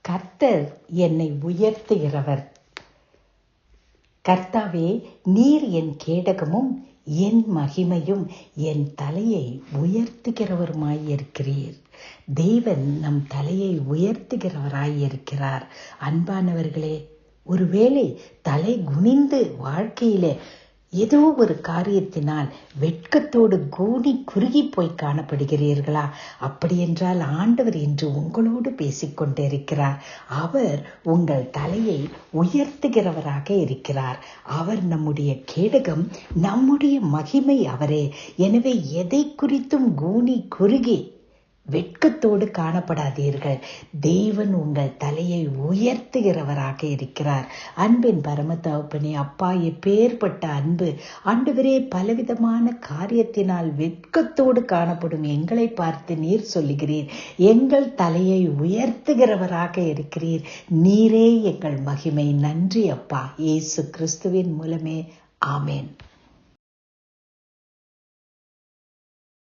கர்த்தர் என்னை உயர்த்துகிறவர். கர்த்தாவே நீர் என் கேடகமும் என் மகிமையும் என் தலையை உயர்த்துகிறவருமாயிருக்கிறீர். தேவன் நம் தலையை உயர்த்துகிறவராயிருக்கிறார். அன்பானவர்களே ஒருவேளை தலை குனிந்து வாழ்க்கையிலே ஏதோ ஒரு காரியத்தினால் வெட்கத்தோடு கூடி குறுகி போய் காணப்படுகிறீர்களா? அப்படியென்றால் ஆண்டவர் இன்று உங்களோடு பேசிக்கொண்டிருக்கிறார் அவர் உங்கள் தலையை உயர்த்துகிறவராக இருக்கிறார். அவர் நம்முடைய கேடகம் நம்முடைய மகிமை அவரே. எனவே எதை குறித்தும் கூனி குறுகி வெட்கத்தோடு காணப்படாதீர்கள். தேவன் உங்கள் தலையை உயர்த்துகிறவராக இருக்கிறார். அன்பின் பரம தகப்பனே அப்பா எப்பேற்பட்ட அன்பு. ஆண்டவரே பலவிதமான காரியத்தினால் வெட்கத்தோடு காணப்படும் எங்களை பார்த்து நீர் சொல்லுகிறீர். எங்கள் தலையை உயர்த்துகிறவராக இருக்கிறீர். நீரே எங்கள் மகிமை. நன்றி அப்பா. இயேசு கிறிஸ்துவின் மூலமே. ஆமேன்.